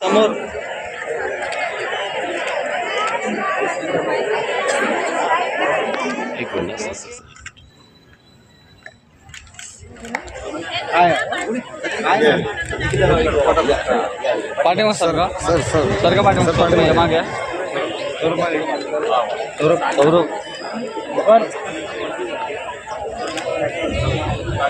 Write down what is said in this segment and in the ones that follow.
समोर. एक. पाठिंबा सर का सर सर सर. का पाठिंबा सर पाठिंबा मागे.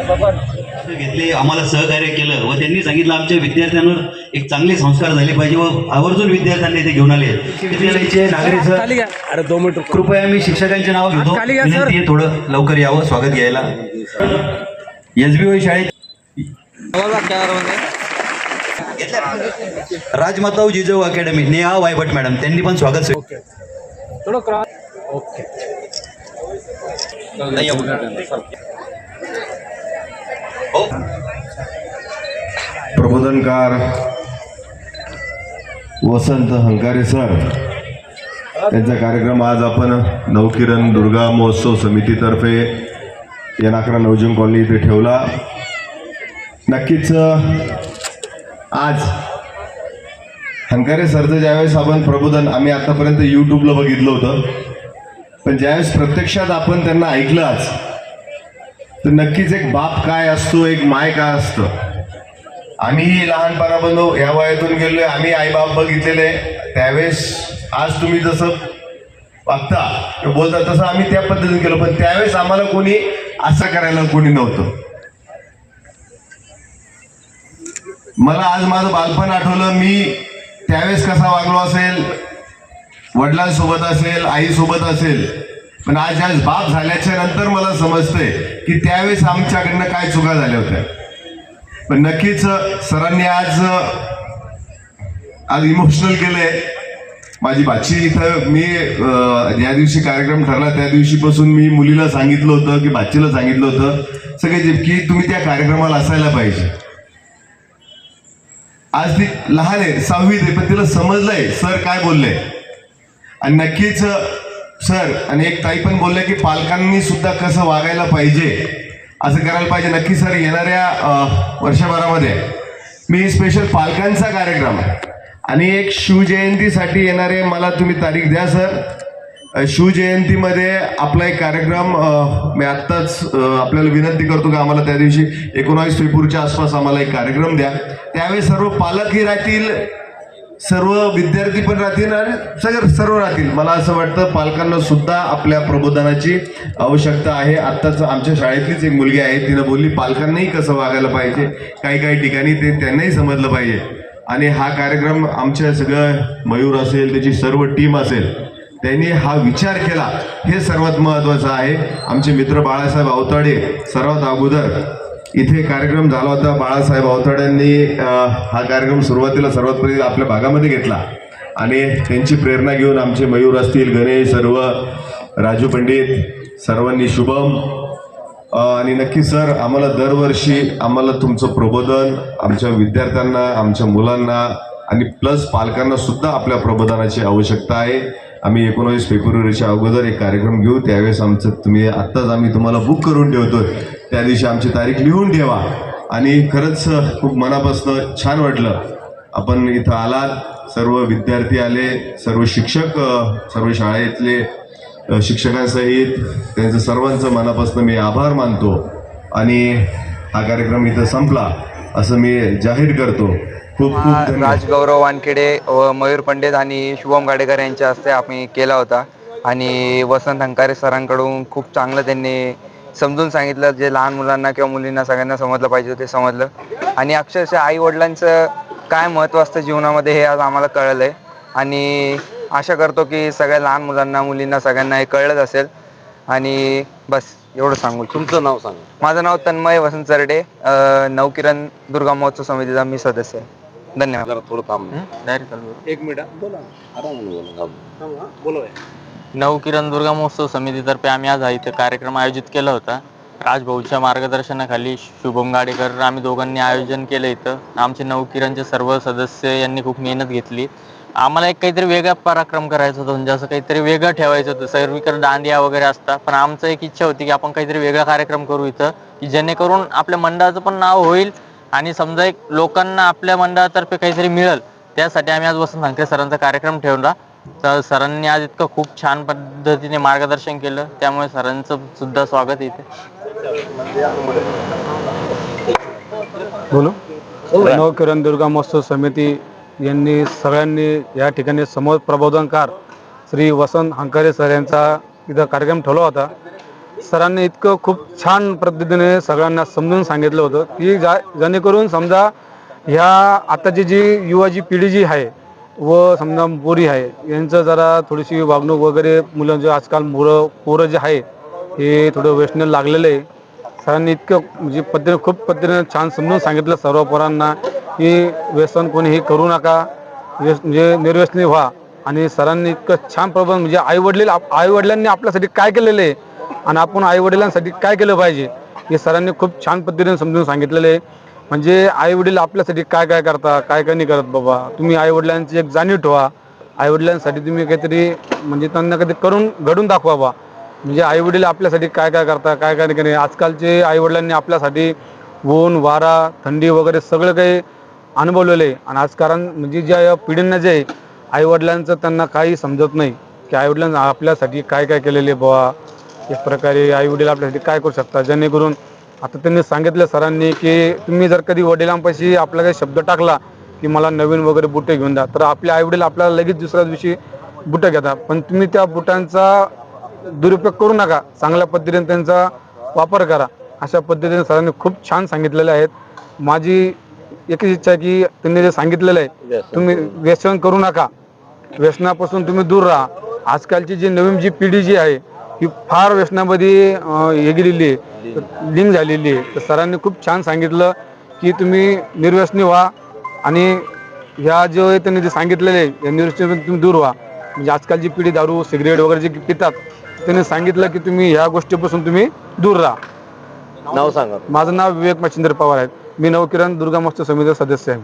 सौरभ. सौरभ घेतले आम्हाला सहकार्य केलं व त्यांनी सांगितलं आमच्या विद्यार्थ्यांवर एक चांगले संस्कार झाले पाहिजे व आवर्जून विद्यार्थ्यांना इथे घेऊन आले. विद्यालयाचे नागरिक सर खाली घ्या अरे दोन मिनिट. कृपया मी शिक्षकांचे नाव घेतो. विनंती आहे थोडं लवकर यावं स्वागत घ्यायला. एसबीओ शाळेत बघा कॅमेरामध्ये राजमाताऊ जिजाऊ अकॅडमी नेहा वायभट मॅडम त्यांनी पण स्वागत ओके नाही, येऊ. हो प्रबोधनकार वसंत हंकारे सर त्यांचा कार्यक्रम आज आपण नवकिरण दुर्गा महोत्सव समितीतर्फे या नाकरा कॉलनी इथे ठेवला. नक्कीच आज हंकारे सरचं ज्यावेळेस आपण प्रबोधन आम्ही आतापर्यंत यूट्यूबला बघितलं होतं. पण ज्यावेळेस प्रत्यक्षात आपण त्यांना ऐकलं आज तर नक्कीच एक बाप काय असतो एक माय काय असतं? आम्ही लहानपणापासून या वयातून गेलोय आम्ही आईबाप बघितलेले त्यावेळेस आज तुम्ही जसं वागता बोलता तसं आम्ही त्या पद्धतीने केलो पण त्यावेळेस आम्हाला कोणी असं करायला कोणी नव्हतं. मला आज माझं बालपण आठवलं मी त्यावेळेस कसा वागलो असेल वडिलांसोबत असेल आईसोबत असेल पण आज आज बाप झाल्याच्यानंतर मला समजतंय की त्यावेळेस आमच्याकडनं काय चुका झाल्या होत्या. पण नक्कीच सरांनी आज आज इमोशनल केलंय. माझी भाची इथं मी ज्या दिवशी कार्यक्रम ठरला त्या दिवशीपासून मी मुलीला सांगितलं होतं की भाचीला सांगितलं होतं सगळे जे की तुम्ही त्या कार्यक्रमाला असायला पाहिजे. आज ती लहान आहे सहावीत आहे पण तिला समजलंय सर काय बोलले. आणि नक्कीच सर आणि एक ताई पण बोलले की पालकांनी सुद्धा कसं वागायला पाहिजे. असं करायला पाहिजे. नक्की सर येणाऱ्या वर्षभरामध्ये मी स्पेशल पालकांचा कार्यक्रम आणि एक शिवजयंतीसाठी येणारे मला तुम्ही तारीख द्या सर. शिवजयंतीमध्ये आपला एक कार्यक्रम मी आत्ताच आपल्याला विनंती करतो की आम्हाला त्या दिवशी एकोणावीस फेब्रुवारीच्या आसपास आम्हाला एक कार्यक्रम द्या. त्यावेळी सर्व पालकही राहतील. सर्व विद्यार्थी पण राहतील आणि सगळं सर्व राहतील. मला असं वाटतं पालकांना सुद्धा आपल्या प्रबोधनाची आवश्यकता आहे. आत्ताच आमच्या शाळेतलीच एक मुलगी आहे तिनं बोलली पालकांनाही कसं वागायला पाहिजे? काही काही ठिकाणी ते त्यांनाही समजलं पाहिजे. आणि हा कार्यक्रम आमच्या सगळं मयूर असेल त्याची सर्व टीम असेल त्यांनी हा विचार केला. हे सर्वात महत्वाचं आहे. आमचे मित्र बाळासाहेब अवताडे सर्वात अगोदर इथे कार्यक्रम झाला होता. बाळासाहेब अवथड्यांनी हा कार्यक्रम सुरुवातीला सर्वात पहिले आपल्या भागामध्ये घेतला. आणि त्यांची प्रेरणा घेऊन आमचे मयूर असतील गणेश सर्व राजू पंडित सर्वांनी शुभम. आणि नक्की सर आम्हाला दरवर्षी आम्हाला तुमचं प्रबोधन आमच्या विद्यार्थ्यांना आमच्या मुलांना आणि प्लस पालकांना सुद्धा आपल्या प्रबोधनाची आवश्यकता आहे. आम्ही एकोणावीस फेब्रुवारीच्या अगोदर एक कार्यक्रम घेऊ. त्यावेळेस आमचं तुम्ही आत्ताच आम्ही तुम्हाला बुक करून ठेवतोय. त्या दिवशी आमची तारीख लिहून ठेवा. आणि खरंच खूप मनापासून छान वाटलं. आपण इथं आलात सर्व विद्यार्थी आले सर्व शिक्षक सर्व शाळेतले शिक्षकांसहित त्यांचं सर्वांचं मनापासून मी आभार मानतो. आणि हा कार्यक्रम इथं संपला असं मी जाहीर करतो. खूप राजगौरव वानखेडे व मयूर पंडित आणि शुभम गाडेकर यांच्या हस्ते आम्ही केला होता. आणि वसंत हंकारे सरांकडून खूप चांगलं त्यांनी समजून सांगितलं जे लहान मुलांना किंवा मुलींना सगळ्यांना समजलं पाहिजे ते समजलं. आणि अक्षरशः आई वडिलांचं काय महत्त्व असतं जीवनामध्ये हे आज आम्हाला कळलं आहे आणि आशा करतो की सगळ्या लहान मुलांना मुलींना सगळ्यांना हे कळलंच असेल. आणि बस एवढं सांगू. तुमचं नाव सांगा. माझं नाव तन्मय वसंत चरडे. नवकिरण दुर्गा महोत्सव समितीचा मी सदस्य आहे. धन्यवाद. जरा थोडं थांब. एक मिनिट. बोला आरामाने बोला. नऊ किरण दुर्गा महोत्सव समितीतर्फे आम्ही आज हा कार्यक्रम आयोजित केला होता. राजभाऊच्या मार्गदर्शनाखाली शुभम गाडेकर आम्ही दोघांनी आयोजन केलं इथं. आमचे नऊ किरणचे सर्व सदस्य यांनी खूप मेहनत घेतली. आम्हाला एक काहीतरी वेगळा पराक्रम करायचा होता म्हणजे असं काहीतरी वेगळं ठेवायचं होतं. सर्वीकडे दांडिया वगैरे असतात पण आमचं एक इच्छा होती की आपण काहीतरी वेगळा कार्यक्रम करू इथं की जेणेकरून आपल्या मंडळाचं पण नाव होईल आणि समजा एक लोकांना आपल्या मंडळातर्फे काहीतरी मिळेल. त्यासाठी आम्ही आज वसंत हंके सरांचा कार्यक्रम ठेवला. तर सरांनी आज इतकं खूप छान पद्धतीने मार्गदर्शन केलं. त्यामुळे सरांचं सुद्धा स्वागत इथे. बोलू? नवकिरण दुर्गा महोत्सव समिती यांनी सगळ्यांनी या ठिकाणी समोर प्रबोधनकार श्री वसंत हंकारे सर यांचा इथं कार्यक्रम ठेवला होता. सरांनी इतकं खूप छान पद्धतीने सगळ्यांना समजून सांगितलं होतं की जा जेणेकरून समजा ह्या आताची जी युवा जी पिढी जी आहे व समजा पोरी आहे यांचं जरा थोडीशी वागणूक वगैरे मुलं जे आजकाल मुलं पोरं जे आहे हे थोडं व्यसनेला लागलेलं आहे. सरांनी इतकं म्हणजे पद्धतीने खूप पद्धतीने छान समजून सांगितलं सर्व पोरांना की व्यसन कोणी हे करू नका व्यस म्हणजे निर्व्यसनी व्हा. आणि सरांनी इतकं छान प्रबंध म्हणजे आई वडील आई वडिलांनी आपल्यासाठी काय केलेलं आहे? आणि आपण आई वडिलांसाठी काय केलं पाहिजे? हे सरांनी खूप छान पद्धतीने समजून सांगितलेलं आहे. म्हणजे आई वडील आपल्यासाठी काय काय करता काय काय नाही करत बाबा. तुम्ही आई वडिलांची एक जाणीव ठेवा. आई वडिलांसाठी तुम्ही काहीतरी म्हणजे त्यांना कधी करून घडून दाखवा बा. म्हणजे आई वडील आपल्यासाठी काय काय करता काय काय नाही आजकालचे आई वडिलांनी आपल्यासाठी ऊन वारा थंडी वगैरे सगळं काही अनुभवलेलं आहे आणि आज कारण म्हणजे ज्या या पिढींना जे आहे आई वडिलांचं त्यांना काही समजत नाही. की आई वडिलांना आपल्यासाठी काय काय केलेले बुवा एक प्रकारे आई वडील आपल्यासाठी काय करू शकतात. जेणेकरून आता त्यांनी सांगितलं सरांनी की तुम्ही जर कधी वडिलांपाशी आपला काही शब्द टाकला की मला नवीन वगैरे बुटे घेऊन द्या तर आपले आई वडील आपल्याला लगेच दुसऱ्या दिवशी बुटं घेतात. पण तुम्ही त्या बुटांचा दुरुपयोग करू नका. चांगल्या पद्धतीने त्यांचा वापर करा. अशा पद्धतीने सरांनी खूप छान सांगितलेले आहेत. माझी एकच इच्छा आहे की त्यांनी जे सांगितलेलं आहे तुम्ही व्यसन करू नका. व्यसनापासून तुम्ही दूर राहा. आजकालची जी नवीन जी पिढी जी आहे ही फार व्यसनामध्ये हे गेलेली आहे. लिंक झालेली आहे. तर सरांनी खूप छान सांगितलं की तुम्ही निर्व्यसनी व्हा आणि ह्या जो आहे त्यांनी जे सांगितलेलं आहे या निर्व्यसनीपासून तुम्ही दूर व्हा. म्हणजे आजकालची पिढी दारू सिगरेट वगैरे जे पितात त्यांनी सांगितलं की तुम्ही ह्या गोष्टीपासून तुम्ही दूर राहा. नाव सांगा. माझं नाव विवेक मच्छिंद्र पवार आहे. मी नवकिरण दुर्गा महोत्सव समितीचा सदस्य आहे.